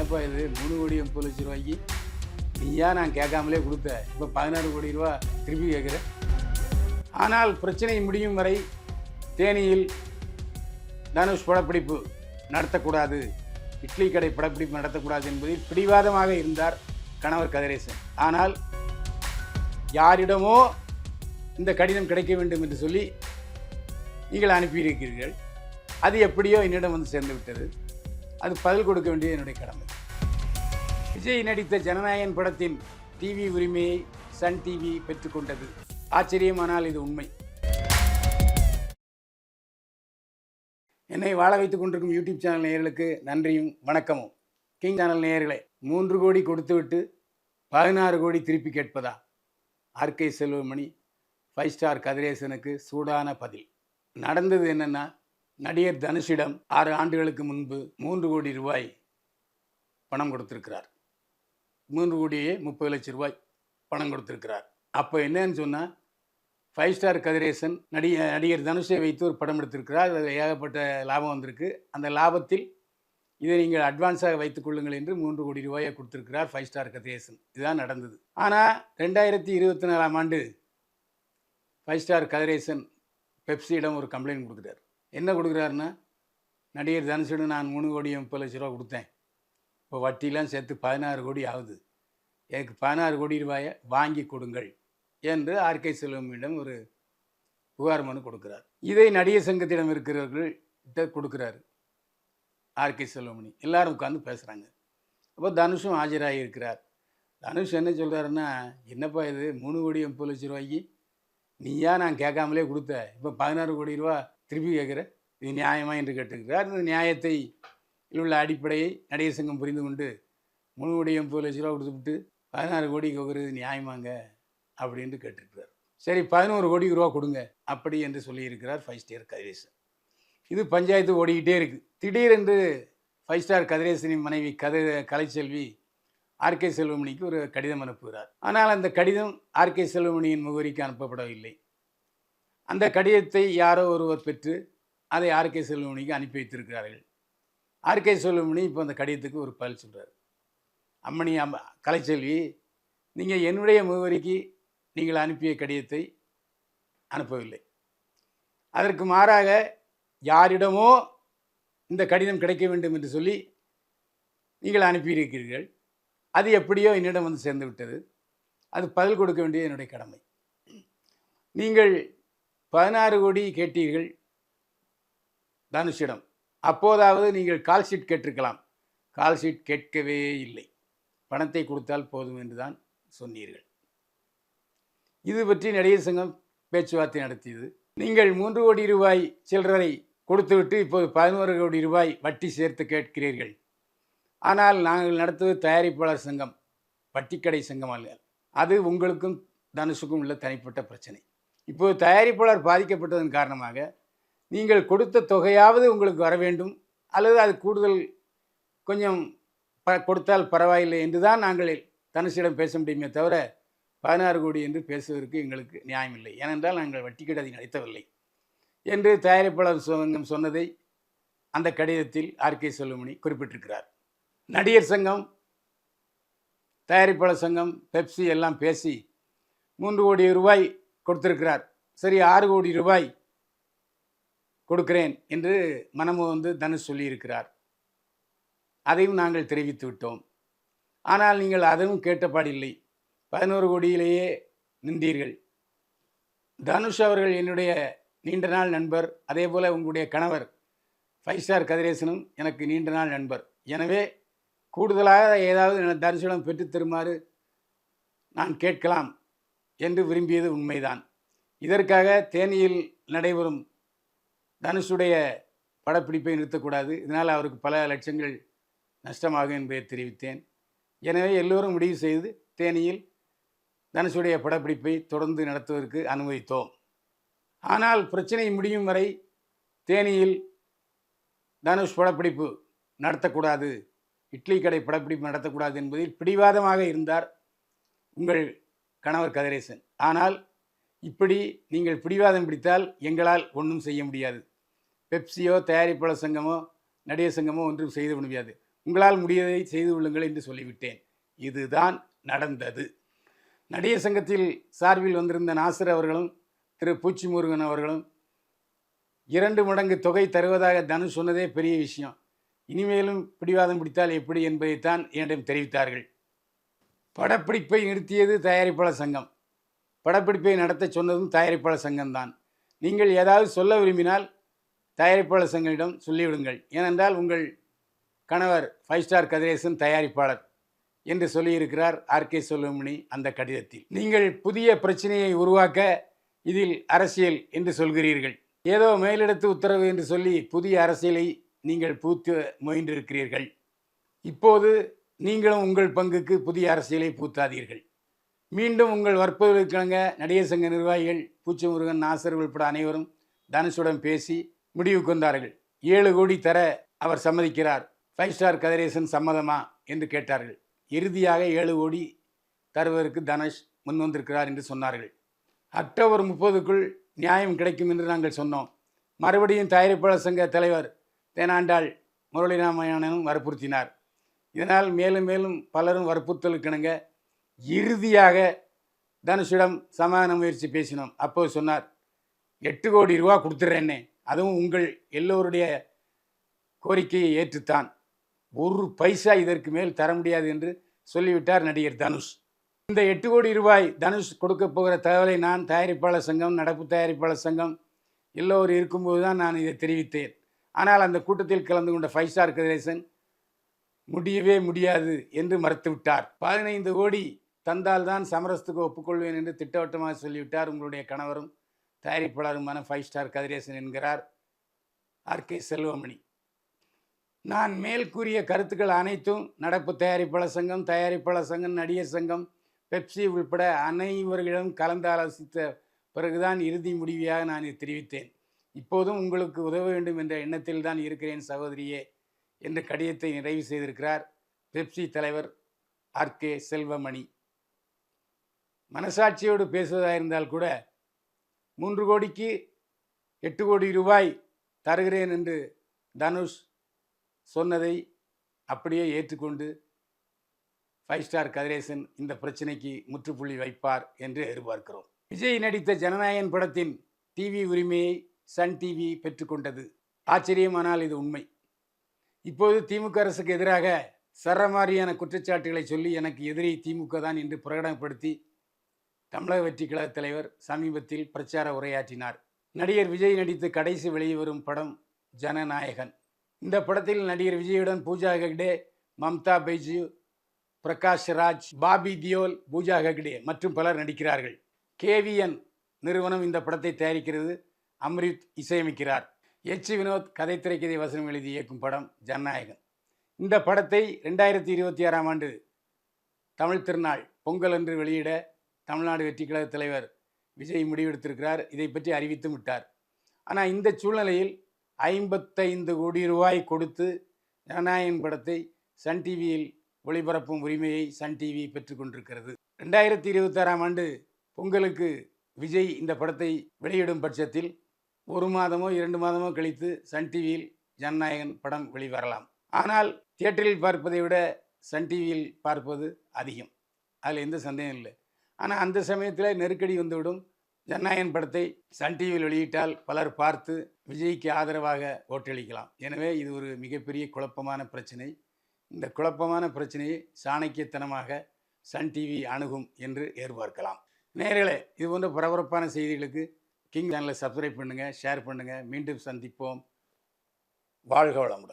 என்னப்பா இது? மூணு கோடி முப்பது லட்ச ரூபாய்க்கு நீயா நான் கேட்காமலே கொடுத்தேன். இப்போ பதினாறு கோடி ரூபா திருப்பி கேட்குறேன். ஆனால் பிரச்சனை முடியும் வரை தேனியில் தனுஷ் படப்பிடிப்பு நடத்தக்கூடாது. இட்லி கடை படப்பிடிப்பு நடத்தக்கூடாது என்பதில் பிடிவாதமாக இருந்தார் கணவர் கதிரேசன். ஆனால் யாரிடமோ இந்த கடிதம் கிடைக்க வேண்டும் என்று சொல்லி நீங்கள் அனுப்பியிருக்கிறீர்கள். அது எப்படியோ என்னிடம் வந்து சேர்ந்து விட்டது அது பதில் கொடுக்க வேண்டியது என்னுடைய கடமை. விஜய் நடித்த ஜனநாயகன் படத்தின் டிவி உரிமையை சன் டிவி பெற்றுக்கொண்டது ஆச்சரியமானால் இது உண்மை. என்னை வாழ வைத்துக் கொண்டிருக்கும் யூடியூப் சேனல் நேயர்களுக்கு நன்றியும் வணக்கமும். கிங் சேனல் நேயர்களே மூன்று கோடி கொடுத்துவிட்டு பதினாறு கோடி திருப்பி கேட்பதா? ஆர்கே செல்வமணி ஃபைவ் ஸ்டார் கதிரேசனுக்கு சூடான பதில். நடந்தது என்னென்னா நடிகர் தனுஷிடம் ஆறு ஆண்டுகளுக்கு முன்பு மூன்று கோடி ரூபாய் பணம் கொடுத்திருக்கிறார். மூன்று கோடியே முப்பது லட்சம் ரூபாய் பணம் கொடுத்திருக்கிறார். அப்போ என்னன்னு சொன்னால் ஃபைவ் ஸ்டார் கதிரேசன் நடிக நடிகர் தனுஷை வைத்து ஒரு படம் எடுத்திருக்கிறார். அதில் ஏகப்பட்ட லாபம் வந்திருக்கு. அந்த லாபத்தில் இதை நீங்கள் அட்வான்ஸாக வைத்துக் கொள்ளுங்கள் என்று மூன்று கோடி ரூபாயை கொடுத்திருக்கிறார் ஃபைவ் ஸ்டார் கதிரேசன். இதுதான் நடந்தது. ஆனால் ரெண்டாயிரத்தி இருபத்தி நாலாம் ஆண்டு ஃபைவ் ஸ்டார் கதிரேசன் பெப்சியிடம் ஒரு கம்ப்ளைண்ட் கொடுத்துட்டார். என்ன கொடுக்குறாருன்னா நடிகர் தனுஷிடம் நான் மூணு கோடி முப்பது லட்ச ரூபா கொடுத்தேன். இப்போ வட்டிலாம் சேர்த்து பதினாறு கோடி ஆகுது. எனக்கு பதினாறு கோடி ரூபாயை வாங்கி கொடுங்கள் என்று ஆர்கே செல்வமிடம் ஒரு புகார் மனு கொடுக்கிறார். இதை நடிகர் சங்கத்திடம் இருக்கிறவர்கள் கிட்ட கொடுக்குறாரு ஆர்கே செல்வமணி. எல்லாரும் உட்காந்து பேசுகிறாங்க அப்போ தனுஷும் ஆஜராகி இருக்கிறார். தனுஷ் என்ன சொல்கிறாருன்னா என்னப்பா இது? மூணு கோடி முப்பது லட்ச ரூபாய்க்கு? நீயா நான் கேட்காமலே கொடுத்த? இப்போ பதினாறு கோடி ரூபா திருப்பி கேட்குற இது நியாயமா என்று கேட்டுக்கிறார். இந்த நியாயத்தை உள்ள அடிப்படையை நடிகர் சங்கம் புரிந்து கொண்டு முழு கோடி முப்பது லட்ச ரூபா கொடுத்துவிட்டு பதினாறு கோடி கேட்குறது நியாயமாங்க அப்படின்னு கேட்டிருக்கிறார் சரி பதினோரு கோடி ரூபா கொடுங்க அப்படி என்று சொல்லியிருக்கிறார் ஃபைவ் ஸ்டார் கதிரேசன். இது பஞ்சாயத்து ஓடிக்கிட்டே இருக்குது திடீரென்று ஃபைவ் ஸ்டார் கதிரேசனின் மனைவி கதை கலைச்செல்வி ஆர்கே செல்வமணிக்கு ஒரு கடிதம் அனுப்புகிறார். ஆனால் அந்த கடிதம் ஆர்கே செல்வமணியின் முகவரிக்கு அனுப்பப்படவில்லை. அந்த கடிதத்தை யாரோ ஒருவர் பெற்று அதை ஆர்கே செல்வமணிக்கு அனுப்பி வைத்திருக்கிறார்கள். ஆர்கே செல்வமணி இப்போ அந்த கடிதத்துக்கு ஒரு பதில் சொல்கிறார் அம்மணி அம் கலைச்செல்வி நீங்கள் என்னுடைய முகவரிக்கு நீங்கள் அனுப்பிய கடிதத்தை அனுப்பவில்லை. அதற்கு மாறாக யாரிடமோ இந்த கடிதம் கிடைக்க வேண்டும் என்று சொல்லி நீங்கள் அனுப்பியிருக்கிறீர்கள். அது எப்படியோ என்னிடம் வந்து சேர்ந்து விட்டது. அது பதில் கொடுக்க வேண்டியது என்னுடைய கடமை. நீங்கள் பதினாறு கோடி கேட்டீர்கள் தனுஷிடம். அப்போதாவது நீங்கள் கால் ஷீட் கேட்டிருக்கலாம். கால் ஷீட் கேட்கவே இல்லை. பணத்தை கொடுத்தால் போதும் என்று தான் சொன்னீர்கள். இது பற்றி நடிகர் சங்கம் பேச்சுவார்த்தை நடத்தியது. நீங்கள் மூன்று கோடி ரூபாய் சில்லறை கொடுத்துவிட்டு இப்போது பதினோரு கோடி ரூபாய் வட்டி சேர்த்து கேட்கிறீர்கள். ஆனால் நாங்கள் நடத்துவது தயாரிப்பாளர் சங்கம் வட்டிக்கடை சங்கம் அல்ல. அது உங்களுக்கும் தனுஷுக்கும் உள்ள தனிப்பட்ட பிரச்சனை. இப்போது தயாரிப்பாளர் பாதிக்கப்பட்டதன் காரணமாக நீங்கள் கொடுத்த தொகையாவது உங்களுக்கு வர வேண்டும் அல்லது அது கூடுதல் கொஞ்சம் ப கொடுத்தால் பரவாயில்லை என்று தான் நாங்கள் தனுஷிடம் பேச முடியுமே தவிர பதினாறு கோடி என்று பேசுவதற்கு எங்களுக்கு நியாயமில்லை ஏனென்றால் நாங்கள் வட்டிக்கடை நடத்தவில்லை என்று தயாரிப்பாளர் சங்கம் சொன்னதை அந்த கடிதத்தில் ஆர். கே. செல்வமணி குறிப்பிட்டிருக்கிறார். நடிகர் சங்கம் தயாரிப்பாளர் சங்கம் பெப்சி எல்லாம் பேசி மூன்று கோடி ரூபாய் கொடுத்திருக்கிறார். சரி ஆறு கோடி ரூபாய் கொடுக்கிறேன் என்று மனமு வந்து தனுஷ் சொல்லியிருக்கிறார். அதையும் நாங்கள் தெரிவித்து விட்டோம். ஆனால் நீங்கள் அதுவும் கேட்டபாடில்லை. பதினோரு கோடியிலேயே நின்றீர்கள். தனுஷ் அவர்கள் என்னுடைய நீண்ட நாள் நண்பர் அதே போல் உங்களுடைய கணவர் ஃபைவ் ஸ்டார் கதிரேசனும் எனக்கு நீண்ட நாள் நண்பர். எனவே கூடுதலாக ஏதாவது தனுஷிடம் பெற்றுத் தருமாறு நான் கேட்கலாம். என்று விரும்பியது உண்மைதான். இதற்காக தேனியில் நடைபெறும் தனுஷுடைய படப்பிடிப்பை நிறுத்தக்கூடாது. இதனால் அவருக்கு பல லட்சங்கள் நஷ்டமாகும் என்பதை தெரிவித்தேன். எனவே எல்லோரும் முடிவு செய்து தேனியில் தனுஷுடைய படப்பிடிப்பை தொடர்ந்து நடத்துவதற்கு அனுமதித்தோம். ஆனால் பிரச்சனை முடியும் வரை தேனியில் தனுஷ் படப்பிடிப்பு நடத்தக்கூடாது. இட்லி கடை படப்பிடிப்பு நடத்தக்கூடாது என்பதில் பிடிவாதமாக இருந்தார் உங்கள் கணவர் கதிரேசன். ஆனால் இப்படி நீங்கள் பிடிவாதம் பிடித்தால் எங்களால் ஒன்றும் செய்ய முடியாது. பெப்சியோ தயாரிப்பாளர் சங்கமோ நடிகர் சங்கமோ ஒன்றும் செய்து முடியாது. உங்களால் முடியதை செய்து கொள்ளுங்கள் என்று சொல்லிவிட்டேன். இதுதான் நடந்தது. நடிகர் சங்கத்தில் சார்பில் வந்திருந்த நாசர் அவர்களும் திரு பூச்சி முருகன் அவர்களும் இரண்டு மடங்கு தொகை தருவதாக தனுஷ் சொன்னதே பெரிய விஷயம். இனிமேலும் பிடிவாதம் பிடித்தால் எப்படி என்பதைத்தான் என்னிடம் தெரிவித்தார்கள். படப்பிடிப்பை நிறுத்தியது தயாரிப்பாளர் சங்கம். படப்பிடிப்பை நடத்த சொன்னதும் தயாரிப்பாளர் சங்கம்தான். நீங்கள் ஏதாவது சொல்ல விரும்பினால் தயாரிப்பாளர் சங்கமிடம் சொல்லிவிடுங்கள். ஏனென்றால் உங்கள் கணவர் ஃபைவ் ஸ்டார் கதிரேசன் தயாரிப்பாளர் என்று சொல்லியிருக்கிறார் ஆர்கே சொல்லுமணி அந்த கடிதத்தில். நீங்கள் புதிய பிரச்சனையை உருவாக்க இதில் அரசியல் என்று சொல்கிறீர்கள். ஏதோ மேலிடத்து உத்தரவு என்று சொல்லி புதிய அரசியலை நீங்கள் பூத்து முயன்றிருக்கிறீர்கள். இப்போது நீங்களும் உங்கள் பங்குக்கு புதிய அரசியலை பூத்தாதீர்கள். மீண்டும் உங்கள் வற்புறுத்தலுக்கிழங்க நடிகர் சங்க நிர்வாகிகள் பூச்சமுருகன் நாசர் உள்பட அனைவரும் தனுஷுடன் பேசி முடிவுக்கு வந்தார்கள் ஏழு கோடி தர அவர் சம்மதிக்கிறார். ஃபைவ் ஸ்டார் கதிரேசன் சம்மதமா என்று கேட்டார்கள். இறுதியாக ஏழு கோடி தருவதற்கு தனுஷ் முன் வந்திருக்கிறார் என்று சொன்னார்கள். அக்டோபர் முப்பதுக்குள் நியாயம் கிடைக்கும் என்று நாங்கள் சொன்னோம். மறுபடியும் தயாரிப்பாளர் சங்க தலைவர் தேனாண்டாள் முரளிராமயானனும் வற்புறுத்தினார். இதனால் மேலும் மேலும் பலரும் வற்புறுத்தலுக்கிணங்க. இறுதியாக தனுஷிடம் சமாதான முயற்சி பேசினோம். அப்போது சொன்னார் எட்டு கோடி ரூபா கொடுத்துட்றேன்னே அதுவும் உங்கள் எல்லோருடைய கோரிக்கையை ஏற்றுத்தான். ஒரு பைசா இதற்கு மேல் தர முடியாது என்று சொல்லிவிட்டார் நடிகர் தனுஷ். இந்த எட்டு கோடி ரூபாய் தனுஷ் கொடுக்க போகிற தகவலை நான் தயாரிப்பாளர் சங்கம் நடப்பு தயாரிப்பாளர் சங்கம் எல்லோரும் இருக்கும்போது தான் நான் இதை தெரிவித்தேன். ஆனால் அந்த கூட்டத்தில் கலந்து கொண்ட ஃபைவ் ஸ்டார் கதிரேசன் முடியவே முடியாது என்று மறுத்துவிட்டார். பதினைந்து கோடி தந்தால்தான் சமரசத்துக்கு ஒப்புக்கொள்வேன் என்று திட்டவட்டமாக சொல்லிவிட்டார் உங்களுடைய கணவரும். தயாரிப்பாளருமான ஃபைவ் ஸ்டார் கதிரேசன் என்கிறார் ஆர் கே செல்வமணி. நான் மேல் கூறிய கருத்துக்கள் அனைத்தும் நடப்பு தயாரிப்பாளர் சங்கம் தயாரிப்பாளர் சங்கம் நடிகர் சங்கம் பெப்சி உள்பட அனைவர்களிடம் கலந்து ஆலோசித்த பிறகுதான் இறுதி முடிவியாக நான் தெரிவித்தேன். இப்போதும் உங்களுக்கு உதவ வேண்டும் என்ற எண்ணத்தில் தான் இருக்கிறேன் சகோதரியே. என்ற கடிதத்தை நிறைவு செய்திருக்கிறார் பெப்சி தலைவர் ஆர்கே செல்வமணி. மனசாட்சியோடு பேசுவதாக இருந்தால் கூட மூன்று கோடிக்கு எட்டு கோடி ரூபாய் தருகிறேன் என்று தனுஷ் சொன்னதை அப்படியே ஏற்றுக்கொண்டு ஃபைவ் ஸ்டார் கதிரேசன் இந்த பிரச்சனைக்கு முற்றுப்புள்ளி வைப்பார் என்று எதிர்பார்க்கிறோம். விஜய் நடித்த ஜனநாயகன் படத்தின் டிவி உரிமையை சன் டிவி பெற்றுக்கொண்டது. ஆச்சரியமானால் இது உண்மை. இப்போது திமுக அரசுக்கு எதிராக சரமாரியான குற்றச்சாட்டுகளை சொல்லி எனக்கு எதிரி திமுக தான் என்று பிரகடனப்படுத்தி தமிழக வெற்றி கழக தலைவர் சமீபத்தில் பிரச்சார உரையாற்றினார். நடிகர் விஜய் நடித்து கடைசி வெளிவரும் படம் ஜனநாயகன். இந்த படத்தில் நடிகர் விஜயுடன் பூஜா ஹெக்டே மம்தா பைஜு பிரகாஷ் ராஜ் பாபி தியோல் பூஜா ஹெக்டே மற்றும் பலர் நடிக்கிறார்கள். கேவிஎன் நிறுவனம் இந்த படத்தை தயாரிக்கிறது. அம்ரித் இசையமைக்கிறார். எச். வினோத் கதை திரைக்கதை வசனம் எழுதி இயக்கும் படம் ஜனநாயகன் இந்த படத்தை ரெண்டாயிரத்தி இருபத்தி ஆறாம் ஆண்டு தமிழ் திருநாள் பொங்கல் அன்று வெளியிட தமிழ்நாடு வெற்றி கழக தலைவர் விஜய் முடிவெடுத்திருக்கிறார். இதை பற்றி அறிவித்தும் விட்டார். ஆனால் இந்த சூழ்நிலையில் ஐம்பத்தைந்து கோடி ரூபாய் கொடுத்து ஜனநாயகன் படத்தை சன் டிவியில் ஒளிபரப்பும் உரிமையை சன் டிவி பெற்றுக்கொண்டிருக்கிறது ரெண்டாயிரத்தி இருபத்தாறாம் ஆண்டு பொங்கலுக்கு விஜய் இந்த படத்தை வெளியிடும் பட்சத்தில் ஒரு மாதமோ இரண்டு மாதமோ கழித்து சன் டிவியில் ஜனநாயகன் படம் வெளிவரலாம். ஆனால் தியேட்டரில் பார்ப்பதை விட சன் டிவியில் பார்ப்பது அதிகம். அதில் எந்த சந்தேகம் இல்லை. ஆனால் அந்த சமயத்தில் நெருக்கடி வந்துவிடும். ஜனநாயகன் படத்தை சன் டிவியில் வெளியிட்டால் பலர் பார்த்து விஜய்க்கு ஆதரவாக ஓட்டளிக்கலாம். எனவே இது ஒரு மிகப்பெரிய குழப்பமான பிரச்சனை. இந்த குழப்பமான பிரச்சனையை சாணக்கியத்தனமாக சன் டிவி அணுகும் என்று எதிர்பார்க்கலாம். நேர்களே இது போன்ற பரபரப்பான செய்திகளுக்கு கிங் சேனலை சப்ஸ்கிரைப் பண்ணுங்கள் ஷேர் பண்ணுங்கள் மீண்டும் சந்திப்போம். வாழ்க வளமுடன்.